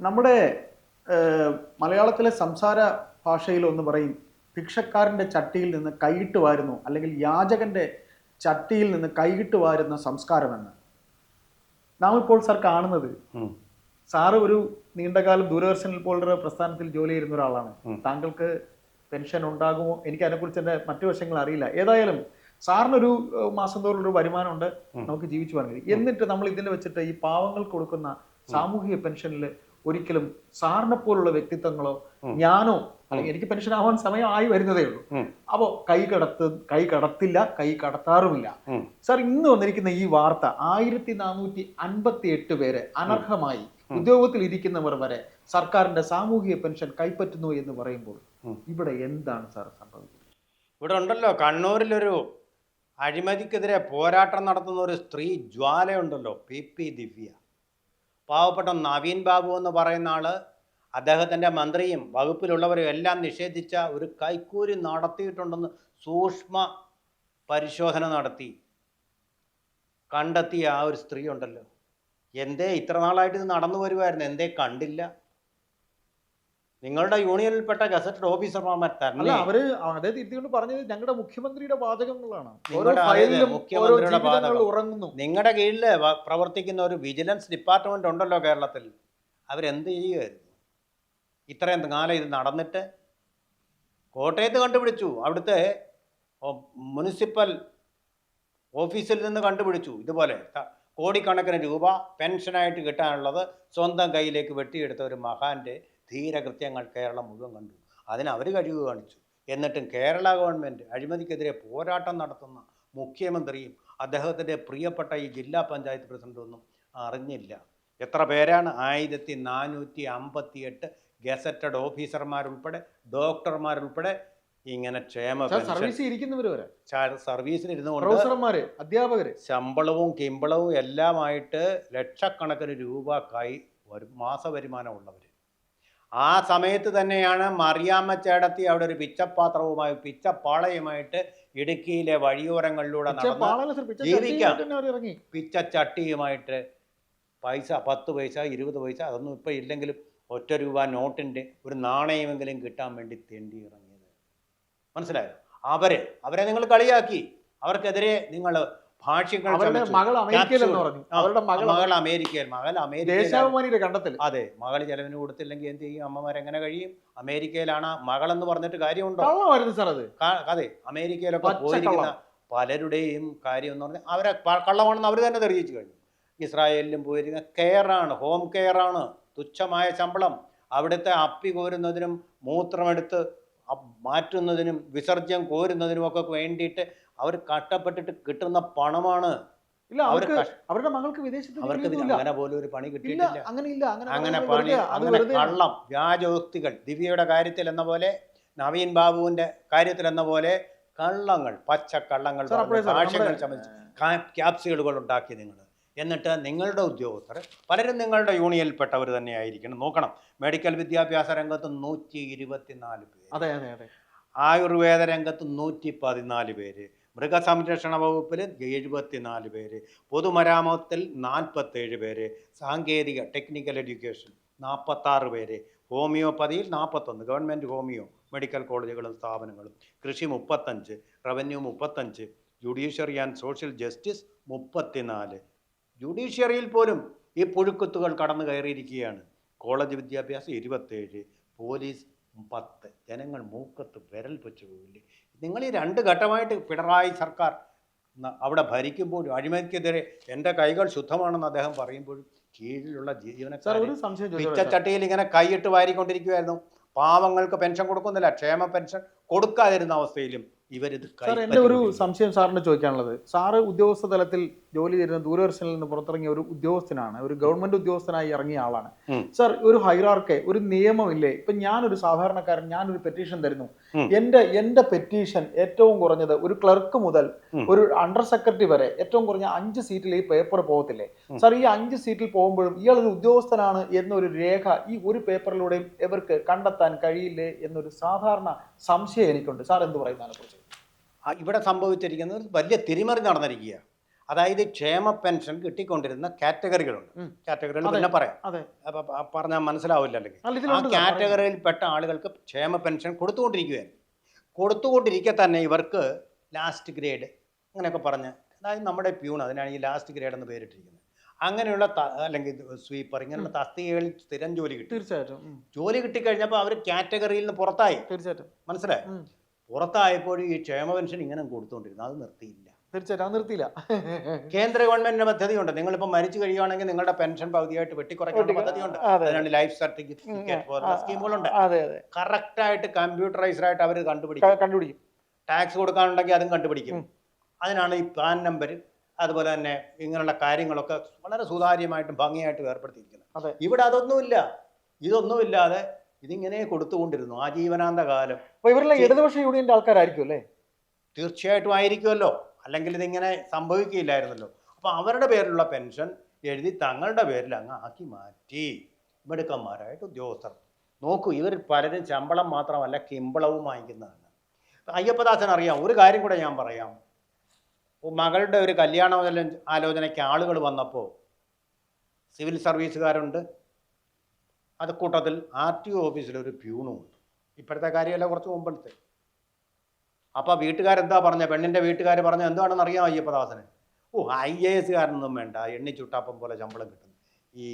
നമ്മുടെ മലയാളത്തിലെ സംസാര ഭാഷയിൽ ഒന്ന് പറയും. ഭിക്ഷക്കാരന്റെ ചട്ടിയിൽ നിന്ന് കൈയിട്ട് വാരുന്നു അല്ലെങ്കിൽ യാചകന്റെ ചട്ടിയിൽ നിന്ന് കൈയിട്ട് വാരുന്ന സംസ്കാരമെന്ന്. നാം ഇപ്പോൾ സാർ കാണുന്നത്. സാറ് ഒരു നീണ്ടകാലം ദൂരദർശനിൽ പോലുള്ള പ്രസ്ഥാനത്തിൽ ജോലി ചെയ്യുന്ന ഒരാളാണ്. താങ്കൾക്ക് പെൻഷൻ ഉണ്ടാകുമോ? എനിക്ക് അതിനെക്കുറിച്ച് എന്റെ മറ്റു വശങ്ങൾ അറിയില്ല. ഏതായാലും സാറിനൊരു മാസം തോറും ഒരു വരുമാനമുണ്ട് നമുക്ക് ജീവിച്ചു പോകാൻ കഴിയും. എന്നിട്ട് നമ്മൾ ഇതിനെ വെച്ചിട്ട് ഈ പാവങ്ങൾക്ക് കൊടുക്കുന്ന സാമൂഹിക പെൻഷനിൽ ഒരിക്കലും സാറിനെ പോലുള്ള വ്യക്തിത്വങ്ങളോ ഞാനോ അല്ലെങ്കിൽ എനിക്ക് പെൻഷൻ ആവാൻ സമയം ആയി വരുന്നതേ ഉള്ളൂ. അപ്പോ അപ്പോൾ കൈ കടത്ത് കൈ കടത്തില്ല കൈ കടത്താറുമില്ല. സാർ ഇന്ന് വന്നിരിക്കുന്ന ഈ വാർത്ത ആയിരത്തി നാനൂറ്റി അൻപത്തി എട്ട് പേരെ അനർഹമായി ഉദ്യോഗത്തിൽ ഇരിക്കുന്നവർ വരെ സർക്കാരിന്റെ സാമൂഹിക പെൻഷൻ കൈപ്പറ്റുന്നു എന്ന് പറയുമ്പോൾ ഇവിടെ എന്താണ് സാർ സംഭവിക്കുന്നത്? ഇവിടെ ഉണ്ടല്ലോ കണ്ണൂരിലൊരു അഴിമതിക്കെതിരെ പോരാട്ടം നടത്തുന്ന ഒരു സ്ത്രീ ജ്വാലയുണ്ടല്ലോ പി പി ദിവ്യ. പാവപ്പെട്ട നവീൻ ബാബു എന്ന് പറയുന്ന ആൾ അദ്ദേഹത്തിന്റെ മന്ത്രിയും വകുപ്പിലുള്ളവരും എല്ലാം നിഷേധിച്ച ഒരു കൈക്കൂലി നടത്തിയിട്ടുണ്ടെന്ന് സൂക്ഷ്മ പരിശോധന നടത്തി. കണ്ടെത്തിയ ആ ഒരു സ്ത്രീ ഉണ്ടല്ലോ. എന്തേ ഇത്ര നാളായിട്ട് ഇത് നടന്നു വരുമായിരുന്നു എന്തേ കണ്ടില്ല. നിങ്ങളുടെ യൂണിയനിൽപ്പെട്ട ഗസറ്റഡ് ഓഫീസർമാർ തന്നെ അവർ അതേ തിരുത്തിക്കൊണ്ട് പറഞ്ഞത് ഞങ്ങളുടെ മുഖ്യമന്ത്രിയുടെ വാചകങ്ങളാണ്. മുഖ്യമന്ത്രിയുടെ ഉറങ്ങുന്നു. നിങ്ങളുടെ കീഴിൽ പ്രവർത്തിക്കുന്ന ഒരു വിജിലൻസ് ഡിപ്പാർട്ട്മെന്റ് ഉണ്ടല്ലോ കേരളത്തിൽ. അവരെന്ത് ചെയ്യുമായിരുന്നു ഇത്രയും കാലം ഇത് നടന്നിട്ട് കോട്ടയത്ത് കണ്ടുപിടിച്ചു. അവിടുത്തെ മുനിസിപ്പൽ ഓഫീസിൽ നിന്ന് കണ്ടുപിടിച്ചു. ഇതുപോലെ കോടിക്കണക്കിന് രൂപ പെൻഷനായിട്ട് കിട്ടാനുള്ളത് സ്വന്തം കയ്യിലേക്ക് വെട്ടിയെടുത്ത ഒരു മഹാന്റെ ധീരകൃത്യങ്ങൾ കേരളം മുഴുവൻ കണ്ടു. അതിന് അവർ കഴിവ് കാണിച്ചു. എന്നിട്ടും കേരള ഗവൺമെന്റ് അഴിമതിക്കെതിരെ പോരാട്ടം നടത്തുന്ന മുഖ്യമന്ത്രിയും അദ്ദേഹത്തിന്റെ പ്രിയപ്പെട്ട ഈ ജില്ലാ പഞ്ചായത്ത് പ്രസിഡന്റൊന്നും അറിഞ്ഞില്ല. എത്ര പേരാണ്? ആയിരത്തി നാനൂറ്റി അമ്പത്തി എട്ട് ഗസറ്റഡ് ഓഫീസർമാരുൾപ്പെടെ ഡോക്ടർമാരുൾപ്പെടെ ഇങ്ങനെ ക്ഷേമ സർവീസിൽ ഇരിക്കുന്നവർ വരെ? സർവീസിൽ ഇരുന്നുകൊണ്ട് പ്രൊഫസർമാര് ശമ്പളവും കിമ്പളവും എല്ലാമായിട്ട് ലക്ഷക്കണക്കിന് രൂപ കൈ വരും മാസ വരുമാനമുള്ളവർ ആ സമയത്ത് തന്നെയാണ് മറിയാമ്മ ചേടത്തി അവിടെ ഒരു പിച്ചപ്പാത്രവുമായി പിച്ചപ്പാളയുമായിട്ട് ഇടുക്കിയിലെ വഴിയോരങ്ങളിലൂടെ നടന്ന് ജീവിക്കാം. പിച്ചച്ചട്ടിയുമായിട്ട് പൈസ പത്ത് പൈസ ഇരുപത് പൈസ അതൊന്നും ഇപ്പം ഇല്ലെങ്കിലും ഒറ്റ രൂപ നോട്ടിന്റെ ഒരു നാണയമെങ്കിലും കിട്ടാൻ വേണ്ടി തെണ്ടി ഇറങ്ങിയത്. മനസ്സിലായോ? അവരെ അവരെ നിങ്ങൾ കളിയാക്കി. അവർക്കെതിരെ നിങ്ങൾ ഭാഷ്യങ്ങൾ അവരുടെ. മകൾ അമേരിക്കയിലെന്ന് പറഞ്ഞു. അവരുടെ മകൾ മകൾ അമേരിക്കയിൽ മകൾ അമേരിക്കയിൽ ദേശാഭിമാനിയുടെ കണ്ടെത്തൽ. അതെ മകൾ ചെലവിന് കൊടുത്തില്ലെങ്കിൽ എന്ത് ചെയ്യും? അമ്മമാരെങ്ങനെ കഴിയും? അമേരിക്കയിലാണ് മകൾ എന്ന് പറഞ്ഞിട്ട് കാര്യമുണ്ടോ? കള്ളമായിരുന്നു സാർ അത്. അതെ അമേരിക്കയിലൊക്കെ പോയിരിക്കുന്ന പലരുടെയും കാര്യം എന്ന് പറഞ്ഞാൽ അവരെ കള്ളമാണെന്ന് അവർ തന്നെ തെളിയിച്ചു കഴിഞ്ഞു. ഇസ്രായേലിലും പോയിരിക്കുന്ന കെയറാണ് ഹോം കെയറാണ് തുച്ഛമായ ശമ്പളം. അവിടുത്തെ അപ്പി കോരുന്നതിനും മൂത്രമെടുത്ത് മാറ്റുന്നതിനും വിസർജ്യം കോരുന്നതിനും ഒക്കെ വേണ്ടിയിട്ട് അവർ കഷ്ടപ്പെട്ടിട്ട് കിട്ടുന്ന പണമാണ്. ഇല്ല അവർക്ക് അവരുടെ മകൾക്ക് വിദേശത്ത് അവർക്ക് അങ്ങനെ പോലും ഒരു പണി കിട്ടിയിട്ടില്ല. അങ്ങനെ ഇല്ല അങ്ങനെ പണി അങ്ങനെ കള്ളം വ്യാജോക്തികൾ ദിവ്യയുടെ കാര്യത്തിൽ എന്ന പോലെ നവീൻ ബാബുവിന്റെ കാര്യത്തിൽ എന്ന പോലെ കള്ളങ്ങൾ പച്ച കള്ളങ്ങൾ സാക്ഷ്യങ്ങൾ ചമച്ച് ക്യാപ്സ്യൂളുകൾ ഉണ്ടാക്കി നിങ്ങൾ എന്നിട്ട് നിങ്ങളുടെ ഉദ്യോഗസ്ഥർ പലരും നിങ്ങളുടെ യൂണിയനിൽപ്പെട്ടവർ തന്നെയായിരിക്കണം. നോക്കണം മെഡിക്കൽ വിദ്യാഭ്യാസ രംഗത്ത് നൂറ്റി ഇരുപത്തിനാല് പേര് ആയുർവേദ രംഗത്ത് നൂറ്റി പതിനാല് പേര് മൃഗസംരക്ഷണ വകുപ്പിൽ എഴുപത്തിനാല് പേര് പൊതുമരാമത്തിൽ നാൽപ്പത്തേഴ് പേര് സാങ്കേതിക ടെക്നിക്കൽ എഡ്യൂക്കേഷൻ നാൽപ്പത്താറ് പേര് ഹോമിയോപ്പതിയിൽ നാൽപ്പത്തൊന്ന് ഗവൺമെന്റ് ഹോമിയോ മെഡിക്കൽ കോളേജുകളും സ്ഥാപനങ്ങളും കൃഷി മുപ്പത്തഞ്ച് റവന്യൂ മുപ്പത്തഞ്ച് ജുഡീഷ്യറി ആൻഡ് സോഷ്യൽ ജസ്റ്റിസ് മുപ്പത്തിനാല്. ജുഡീഷ്യറിയിൽ പോലും ഈ പുഴുക്കുത്തുകൾ കടന്നു കയറിയിരിക്കുകയാണ്. കോളേജ് വിദ്യാഭ്യാസം ഇരുപത്തേഴ് പോലീസ് പത്ത് ജനങ്ങൾ മൂക്കത്ത് വിരൽ വെച്ച് പോകില്ലേ നിങ്ങൾ ഈ രണ്ട് ഘട്ടമായിട്ട് പിണറായി സർക്കാർ അവിടെ ഭരിക്കുമ്പോഴും അഴിമതിക്കെതിരെ എന്റെ കൈകൾ ശുദ്ധമാണെന്ന് അദ്ദേഹം പറയുമ്പോഴും കീഴിലുള്ള ജീവനക്കാർ? പിച്ചച്ചട്ടിയിൽ ഇങ്ങനെ കൈയിട്ട് വാരിക്കൊണ്ടിരിക്കുമായിരുന്നു പാവങ്ങൾക്ക് പെൻഷൻ കൊടുക്കുന്നില്ല ക്ഷേമ പെൻഷൻ കൊടുക്കാതിരുന്ന അവസ്ഥയിലും ഇവരിത് സാർ എന്റെ ഒരു സംശയം സാറിന് ചോദിക്കാനുള്ളത്. സാറ് ഉദ്യോഗസ്ഥ തലത്തിൽ ജോലി ചെയ്യുന്ന ദൂരദർശനിൽ നിന്ന് പുറത്തിറങ്ങിയ ഒരു ഉദ്യോഗസ്ഥനാണ്. ഒരു ഗവൺമെന്റ് ഉദ്യോഗസ്ഥനായി ഇറങ്ങിയ ആളാണ്. സാർ ഒരു ഹൈറാർക്കെ ഒരു നിയമമില്ലേ? ഇപ്പൊ ഞാനൊരു സാധാരണക്കാരൻ ഞാനൊരു പെറ്റീഷൻ തരുന്നു. എന്റെ എന്റെ പെറ്റീഷൻ ഏറ്റവും കുറഞ്ഞത് ഒരു ക്ലർക്ക് മുതൽ ഒരു അണ്ടർ സെക്രട്ടറി വരെ ഏറ്റവും കുറഞ്ഞ അഞ്ച് സീറ്റിൽ ഈ പേപ്പർ പോകത്തില്ലേ. സാർ ഈ അഞ്ച് സീറ്റിൽ പോകുമ്പോഴും ഇയാൾ ഒരു ഉദ്യോഗസ്ഥനാണ് എന്നൊരു രേഖ ഈ ഒരു പേപ്പറിലൂടെയും ഇവർക്ക് കണ്ടെത്താൻ കഴിയില്ലേ എന്നൊരു സാധാരണ സംശയം എനിക്കുണ്ട്. സാർ എന്ത് പറയുന്നതിനെ കുറിച്ച് ഇവിടെ സംഭവിച്ചിരിക്കുന്നത് വലിയ തിരിമറി നടന്നിരിക്കുക അതായത് ക്ഷേമ പെൻഷൻ കിട്ടിക്കൊണ്ടിരുന്ന കാറ്റഗറികളുണ്ട്. കാറ്റഗറികൾ. പിന്നെ പറയാം. പറഞ്ഞാൽ മനസ്സിലാവില്ല അല്ലെങ്കിൽ അല്ല ആ കാറ്റഗറിയിൽ പെട്ട കാറ്റഗറിയിൽപ്പെട്ട ആളുകൾക്ക് ക്ഷേമ പെൻഷൻ കൊടുത്തുകൊണ്ടിരിക്കുകയാണ്. കൊടുത്തുകൊണ്ടിരിക്കെ തന്നെ ഇവർക്ക് ലാസ്റ്റ് ഗ്രേഡ് അങ്ങനെയൊക്കെ പറഞ്ഞ് അതായത് നമ്മുടെ പ്യൂൺ അതിനാണ് ഈ ലാസ്റ്റ് ഗ്രേഡ് എന്ന് പേരിട്ടിരിക്കുന്നത്. അങ്ങനെയുള്ള അല്ലെങ്കിൽ സ്വീപ്പർ ഇങ്ങനെയുള്ള തസ്തികകളിൽ സ്ഥിരം ജോലി കിട്ടി. തീർച്ചയായിട്ടും ജോലി കിട്ടിക്കഴിഞ്ഞപ്പോൾ അവർ കാറ്റഗറിയിൽ നിന്ന് പുറത്തായി. തീർച്ചയായിട്ടും. മനസ്സിലായി? ഉം, പുറത്തായപ്പോൾ ഈ ക്ഷേമ പെൻഷൻ ഇങ്ങനെ കൊടുത്തുകൊണ്ടിരുന്നു അത് നിർത്തിയില്ല. തീർച്ചയായിട്ടും അത് നിർത്തിയില്ല. കേന്ദ്ര ഗവൺമെന്റിന്റെ പദ്ധതിയുണ്ട്. നിങ്ങളിപ്പോൾ മരിച്ചു കഴിയുവാണെങ്കിൽ നിങ്ങളുടെ പെൻഷൻ പകുതിയായിട്ട് വെട്ടിക്കുറയ്ക്കുന്ന പദ്ധതിയുണ്ട്. അതെ അതിനാണ് ലൈഫ് സർട്ടിഫിക്കറ്റ് പോലുള്ള സ്കീമുകളുണ്ട്. കറക്റ്റ് ആയിട്ട് കമ്പ്യൂട്ടറൈസ്ഡ് ആയിട്ട് അവർ കണ്ടുപിടിക്കും. കണ്ടുപിടിക്കും. ടാക്സ് കൊടുക്കാനുണ്ടെങ്കിൽ അതും കണ്ടുപിടിക്കും. അതിനാണ് ഈ പാൻ നമ്പർ അതുപോലെ തന്നെ ഇങ്ങനെയുള്ള കാര്യങ്ങളൊക്കെ വളരെ സുതാര്യമായിട്ടും ഭംഗിയായിട്ടും. ഏർപ്പെടുത്തിയിരിക്കുന്നത്. ഇവിടെ അതൊന്നുമില്ല. ഇതൊന്നുമില്ലാതെ ഇതിങ്ങനെ കൊടുത്തുകൊണ്ടിരുന്നു ആജീവനാന്ത കാലം അപ്പൊ ഇവരെല്ലാം ഇടതുപക്ഷ യൂണിയന്റെ ആൾക്കാരായിരിക്കും അല്ലേ? തീർച്ചയായിട്ടും ആയിരിക്കുമല്ലോ. അല്ലെങ്കിൽ ഇതിങ്ങനെ സംഭവിക്കില്ലായിരുന്നല്ലോ അപ്പോൾ അവരുടെ പേരിലുള്ള പെൻഷൻ എഴുതി തങ്ങളുടെ പേരിൽ അങ്ങ് ആക്കി മാറ്റി. മിടുക്കന്മാരായിട്ട് ഉദ്യോഗസ്ഥർ. നോക്കൂ ഇവർ പലരും ശമ്പളം മാത്രമല്ല കിമ്പളവും വാങ്ങിക്കുന്നതാണ്. അയ്യപ്പദാസൻ അറിയാം ഒരു കാര്യം കൂടെ ഞാൻ പറയാം. മകളുടെ ഒരു കല്യാണ ആലോചനയ്ക്ക് ആളുകൾ വന്നപ്പോൾ സിവിൽ സർവീസുകാരുണ്ട്. അത് കൂട്ടത്തിൽ ആർ ടി ഒ ഓഫീസിലൊരു ഒരു പ്യൂണും ഉണ്ട് ഇപ്പോഴത്തെ കാര്യമല്ല കുറച്ച് മുമ്പത്തെ. അപ്പോൾ വീട്ടുകാരെന്താ പറഞ്ഞ? പെണ്ണിന്റെ വീട്ടുകാർ പറഞ്ഞ എന്താണെന്ന് അറിയാം അയ്യപ്പദാസന് ഓ ഐ എ എസ്സുകാരനൊന്നും വേണ്ട. എണ്ണി ചുട്ടാപ്പം പോലെ ശമ്പളം കിട്ടും. ഈ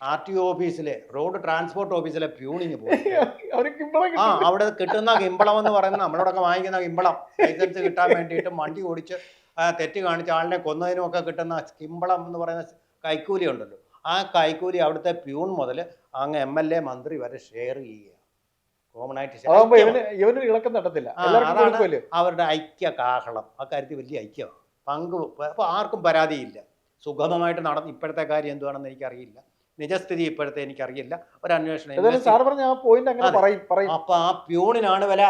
ആർ ടി ഒ ഓഫീസിലെ റോഡ് ട്രാൻസ്പോർട്ട് ഓഫീസിലെ പ്യൂണിങ് പോകും ആ അവിടെ കിട്ടുന്ന കിമ്പളം എന്ന് പറയുന്നത് നമ്മളോടൊക്കെ വാങ്ങിക്കുന്ന കിമ്പളം. ലൈസൻസ് കിട്ടാൻ വേണ്ടിയിട്ട് വണ്ടി ഓടിച്ച് തെറ്റ് കാണിച്ച് ആളിനെ കൊന്നതിനും ഒക്കെ കിട്ടുന്ന കിമ്പളം എന്ന് പറയുന്ന കൈക്കൂലി ഉണ്ടല്ലോ. ആ കൈക്കൂലി അവിടുത്തെ പ്യൂൺ മുതൽ അങ്ങ് എം എൽ എ മന്ത്രി വരെ ഷെയർ ചെയ്യുക കോമൺ ആയിട്ട്. ഇളക്കം അതാണ് അവരുടെ ഐക്യ കാഹളം ആ കാര്യത്തിൽ വലിയ ഐക്യമാണ്. പങ്ക് അപ്പോൾ ആർക്കും പരാതിയില്ല. സുഗമമായിട്ട് നടന്ന് ഇപ്പോഴത്തെ കാര്യം എന്തുവാണെന്ന് എനിക്കറിയില്ല. നിജസ്ഥിതി ഇപ്പോഴത്തെ എനിക്കറിയില്ല. ഒരു അന്വേഷണം സാർ പറഞ്ഞ ആ പോയിന്റ് അങ്ങനെ പറയും പറയും. അപ്പോൾ ആ പ്യൂണിനാണ് വില.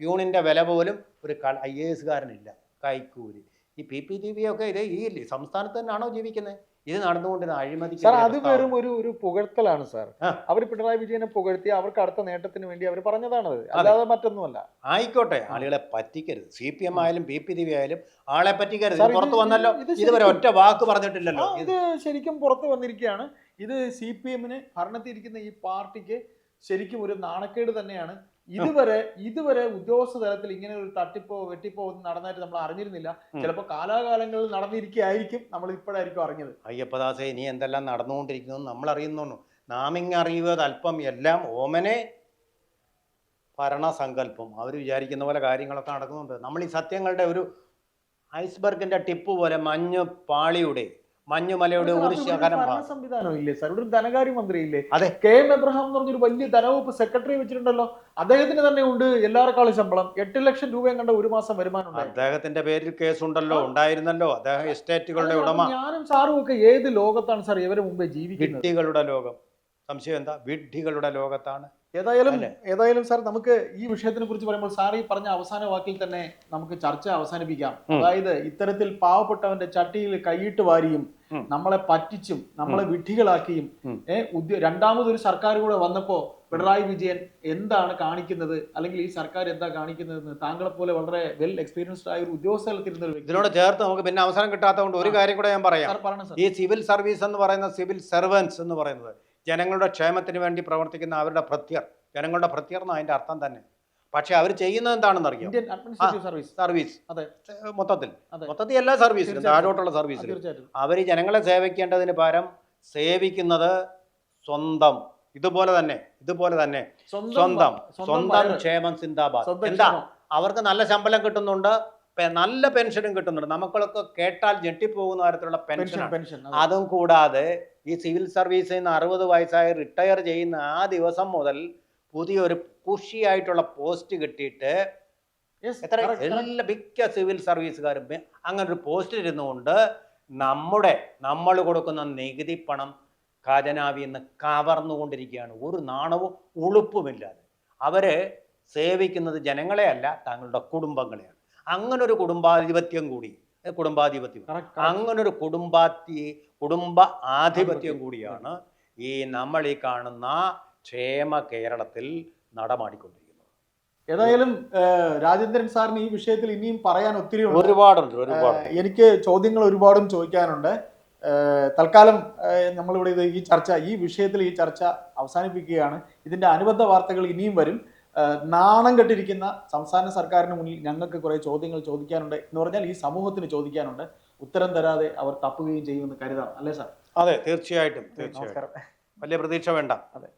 പ്യൂണിന്റെ വില പോലും ഒരു ഐ എ എസ്കാരനില്ല കൈക്കൂലി. ഈ പി പി ടി വി ഒക്കെ ഇത് ഈ സംസ്ഥാനത്ത് തന്നെയാണോ ജീവിക്കുന്നത്? ഇത് നടന്നുകൊണ്ടിരുന്ന അഴിമതി സാർ അത് വെറും ഒരു ഒരു പുകഴ്ത്തലാണ് സാർ. അവർ പിണറായി വിജയനെ പുകഴ്ത്തി അവർക്ക് അടുത്ത നേട്ടത്തിന് വേണ്ടി അവർ പറഞ്ഞതാണത് അല്ലാതെ മറ്റൊന്നുമല്ല. ആയിക്കോട്ടെ ആളുകളെ പറ്റിക്കരുത്. സി പി എം ആയാലും ബി പി ദിവി ആയാലും ആളെ പറ്റിക്കരുത്. പുറത്ത് വന്നല്ലോ. ഇത് ഇതുവരെ ഒറ്റ വാക്ക് പറഞ്ഞിട്ടില്ലല്ലോ. ഇത് ശരിക്കും പുറത്തു വന്നിരിക്കുകയാണ്. ഇത് സി പി എമ്മിന് ഭരണത്തിരിക്കുന്ന ഈ പാർട്ടിക്ക് ശരിക്കും ഒരു നാണക്കേട് തന്നെയാണ്. ഇതുവരെ ഇതുവരെ ഉദ്യോഗസ്ഥ തലത്തിൽ ഇങ്ങനെ ഒരു തട്ടിപ്പോ വെട്ടിപ്പോ ഒന്നും നടന്നായിട്ട് നമ്മൾ അറിഞ്ഞിരുന്നില്ല. ചിലപ്പോ ചിലപ്പോൾ കാലാകാലങ്ങളിൽ നടന്നിരിക്കുകയായിരിക്കും നമ്മൾ ഇപ്പോഴായിരിക്കും അറിഞ്ഞത്. അയ്യപ്പദാസെ ഇനി എന്തെല്ലാം നടന്നുകൊണ്ടിരിക്കുന്നു നമ്മൾ അറിയുന്നു നാമിങ് അറിയുന്നത് അല്പം എല്ലാം ഓമനെ ഭരണസങ്കല്പം. അവർ വിചാരിക്കുന്ന പോലെ കാര്യങ്ങളൊക്കെ നടക്കുന്നുണ്ട്. നമ്മൾ ഈ സത്യങ്ങളുടെ ഒരു ഐസ്ബർഗിന്റെ ടിപ്പ് പോലെ മഞ്ഞ് പാളിയുടെ മഞ്ഞുമലയുടെ സംവിധാനം ഇല്ലേ സാർ? ഇവിടെ ഒരു ധനകാര്യ മന്ത്രി ഇല്ലേ അതെ. കെ എം എബ്രഹാം എന്ന് പറഞ്ഞൊരു വലിയ ധനവകുപ്പ് സെക്രട്ടറി വെച്ചിട്ടുണ്ടല്ലോ. അദ്ദേഹത്തിന് തന്നെ ഉണ്ട് എല്ലാവർക്കാളും ശമ്പളം. എട്ട് ലക്ഷം രൂപയും കണ്ട ഒരു മാസം വരുമാനം. അദ്ദേഹത്തിന്റെ പേരിൽ കേസ് ഉണ്ടല്ലോ ഉണ്ടായിരുന്നല്ലോ. അദ്ദേഹം എസ്റ്റേറ്റുകളുടെ ഉടമ. ഞാനും സാറും ഒക്കെ ഏത് ലോകത്താണ് സാർ ഇവരെ മുമ്പേ ജീവിക്കുന്നത്? വിഡ്ഢികളുടെ ലോകം. സംശയം എന്താ? വിഡ്ഢികളുടെ ലോകത്താണ് ഏതായാലും ഏതായാലും സാർ നമുക്ക് ഈ വിഷയത്തിനെ കുറിച്ച് പറയുമ്പോൾ സാർ ഈ പറഞ്ഞ അവസാന വാക്കിൽ തന്നെ നമുക്ക് ചർച്ച അവസാനിപ്പിക്കാം. അതായത് ഇത്തരത്തിൽ പാവപ്പെട്ടവന്റെ ചട്ടിയിൽ കൈയിട്ട് വാരിയും നമ്മളെ പറ്റിച്ചും നമ്മളെ വിഡ്ഢികളാക്കിയും. രണ്ടാമതൊരു സർക്കാർ കൂടെ വന്നപ്പോ പിണറായി വിജയൻ എന്താണ് കാണിക്കുന്നത്? അല്ലെങ്കിൽ ഈ സർക്കാർ എന്താ കാണിക്കുന്നതെന്ന് താങ്കളെ പോലെ വളരെ വെൽ എക്സ്പീരിയൻസ്ഡ് ആയ ഒരു ഉദ്യോഗസ്ഥലത്തിരുന്ന ഒരു ഇതിനോട് ചേർത്ത് നമുക്ക് പിന്നെ അവസരം കിട്ടാത്തതുകൊണ്ട് ഒരു കാര്യം കൂടെ ഞാൻ പറയാം. ഈ സിവിൽ സർവീസ് എന്ന് പറയുന്ന സിവിൽ സെർവൻസ് എന്ന് പറയുന്നത് ജനങ്ങളുടെ ക്ഷേമത്തിന് വേണ്ടി പ്രവർത്തിക്കുന്ന അവരുടെ ഭൃത്യർ ജനങ്ങളുടെ ഭൃത്യർ എന്ന് അതിന്റെ അർത്ഥം തന്നെ. പക്ഷെ അവർ ചെയ്യുന്നത് എന്താണെന്ന് സർവീസ് സർവീസ് അതെ. മൊത്തത്തിൽ. മൊത്തത്തിൽ എല്ലാ സർവീസിലും. താഴോട്ടുള്ള സർവീസിലും അവർ ജനങ്ങളെ സേവിക്കേണ്ടതിന് പകരം സേവിക്കുന്നത് സ്വന്തം. ഇതുപോലെ തന്നെ ഇതുപോലെ തന്നെ. സ്വന്തം സ്വന്തം. ക്ഷേമം സിന്ദാബാദ്. എന്താ? അവർക്ക് നല്ല ശമ്പളം കിട്ടുന്നുണ്ട്. നല്ല പെൻഷനും കിട്ടുന്നുണ്ട്. നമുക്കൊക്കെ കേട്ടാൽ ഞെട്ടിപ്പോകുന്ന തരത്തിലുള്ള പെൻഷൻ പെൻഷൻ അതെ. കൂടാതെ ഈ സിവിൽ സർവീസിൽ നിന്ന് അറുപത് വയസ്സായി റിട്ടയർ ചെയ്യുന്ന ആ ദിവസം മുതൽ പുതിയൊരു കുഷിയായിട്ടുള്ള പോസ്റ്റ് കിട്ടിയിട്ട് എത്ര. എല്ലാ മിക്ക സിവിൽ സർവീസുകാരും അങ്ങനെ ഒരു പോസ്റ്റ് ഇരുന്നുകൊണ്ട് നമ്മുടെ നമ്മൾ കൊടുക്കുന്ന നികുതി പണം ഖജനാവിൽ നിന്ന് കവർന്നുകൊണ്ടിരിക്കുകയാണ്. ഒരു നാണവും ഉളുപ്പുമില്ലാതെ. അവർ സേവിക്കുന്നത് ജനങ്ങളെയല്ല തങ്ങളുടെ കുടുംബങ്ങളെയാണ്. അങ്ങനെ ഒരു കുടുംബാധിപത്യം കൂടി. കുടുംബാധിപത്യം. അങ്ങനെ ഒരു കുടുംബാത്തി കുടുംബ ആധിപത്യം കൂടിയാണ് ഈ നമ്മൾ ഈ കാണുന്ന ക്ഷേമ കേരളത്തിൽ നടമാടിക്കൊണ്ടിരിക്കുന്നത്. ഏതായാലും രാജേന്ദ്രൻ സാറിന് ഈ വിഷയത്തിൽ ഇനിയും പറയാൻ ഒത്തിരി ഒരുപാടുണ്ട് ഒരുപാട് എനിക്ക് ചോദ്യങ്ങൾ ഒരുപാടും ചോദിക്കാനുണ്ട്. തൽക്കാലം നമ്മളിവിടെ ഇത് ഈ ചർച്ച ഈ വിഷയത്തിൽ ഈ ചർച്ച അവസാനിപ്പിക്കുകയാണ്. ഇതിന്റെ അനുബന്ധ വാർത്തകൾ ഇനിയും വരും. നാണം കെട്ടിരിക്കുന്ന സംസ്ഥാന സർക്കാരിന് മുന്നിൽ ഞങ്ങൾക്ക് കുറെ ചോദ്യങ്ങൾ ചോദിക്കാനുണ്ട് എന്ന് പറഞ്ഞാൽ ഈ സമൂഹത്തിന് ചോദിക്കാനുണ്ട്. ഉത്തരം തരാതെ അവർ തപ്പുകയും ചെയ്യുമെന്ന് കരുതാം. അല്ലേ സാർ? അതെ തീർച്ചയായിട്ടും തീർച്ചയായിട്ടും. വലിയ പ്രതീക്ഷ വേണ്ട. അതെ.